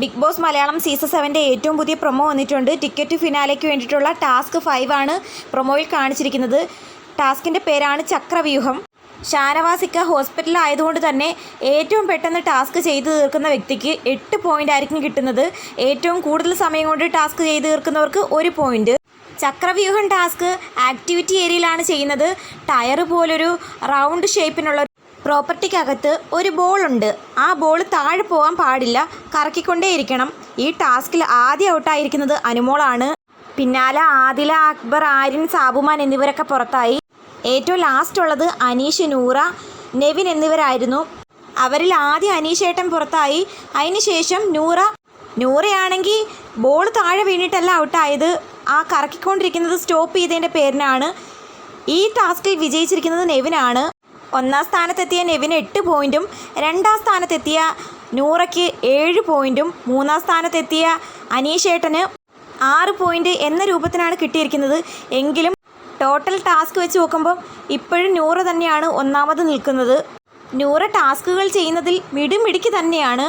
Big Boss Malayalam season സെവന്റെ ഏറ്റവും പുതിയ പ്രൊമോ വന്നിട്ടുണ്ട്. ടിക്കറ്റ് ഫിനാലയ്ക്ക് വേണ്ടിയിട്ടുള്ള ടാസ്ക് ഫൈവ് ആണ് പ്രൊമോയിൽ കാണിച്ചിരിക്കുന്നത്. ടാസ്കിന്റെ പേരാണ് ചക്രവ്യൂഹം. ഷാനവാസിക്ക ഹോസ്പിറ്റലിൽ ആയതുകൊണ്ട് തന്നെ ഏറ്റവും പെട്ടെന്ന് ടാസ്ക് ചെയ്തു തീർക്കുന്ന വ്യക്തിക്ക് എട്ട് പോയിന്റ് ആയിരിക്കും കിട്ടുന്നത്. ഏറ്റവും കൂടുതൽ സമയം കൊണ്ട് ടാസ്ക് ചെയ്തു തീർക്കുന്നവർക്ക് ഒരു പോയിന്റ് ചക്രവ്യൂഹം ടാസ്ക് ആക്ടിവിറ്റി ഏരിയയിലാണ് ചെയ്യുന്നത്. ടയർ പോലൊരു റൗണ്ട് ഷേപ്പിനുള്ള പ്രോപ്പർട്ടിക്കകത്ത് ഒരു ബോൾ ഉണ്ട് ആ ബോൾ താഴെ പോകാൻ പാടില്ല. കറക്കിക്കൊണ്ടേയിരിക്കണം. ഈ ടാസ്കിൽ ആദ്യം ഔട്ടായിരിക്കുന്നത് അനുമോളാണ്. പിന്നാലെ ആദില അക്ബർ ആര്യൻ സാബുമാൻ എന്നിവരൊക്കെ പുറത്തായി. ഏറ്റവും ലാസ്റ്റ് ഉള്ളത് അനീഷ് നൂറ നെവിൻ എന്നിവരായിരുന്നു. അവരിൽ ആദ്യം അനീഷേട്ടൻ പുറത്തായി. അതിനുശേഷം നൂറ. നൂറയാണെങ്കിൽ ബോൾ താഴെ വീണിട്ടല്ല ഔട്ടായത്. ആ കറക്കിക്കൊണ്ടിരിക്കുന്നത് സ്റ്റോപ്പ് ചെയ്തതിന്റെ പേരിനാണ്. ഈ ടാസ്കിൽ വിജയിച്ചിരിക്കുന്നത് നെവിനാണ്. ഒന്നാം സ്ഥാനത്തെത്തിയ നെവിന് എട്ട് പോയിന്റും രണ്ടാം സ്ഥാനത്തെത്തിയ നൂറയ്ക്ക് ഏഴ് പോയിന്റും മൂന്നാം സ്ഥാനത്തെത്തിയ അനീഷേട്ടന് ആറ് പോയിന്റ് എന്ന രൂപത്തിനാണ് കിട്ടിയിരിക്കുന്നത്. എങ്കിലും ടോട്ടൽ ടാസ്ക് വെച്ച് നോക്കുമ്പോൾ ഇപ്പോഴും നൂറ് തന്നെയാണ് ഒന്നാമത് നിൽക്കുന്നത്. നൂറ് ടാസ്കുകൾ ചെയ്യുന്നതിൽ മിടുമിടുക്കി തന്നെയാണ്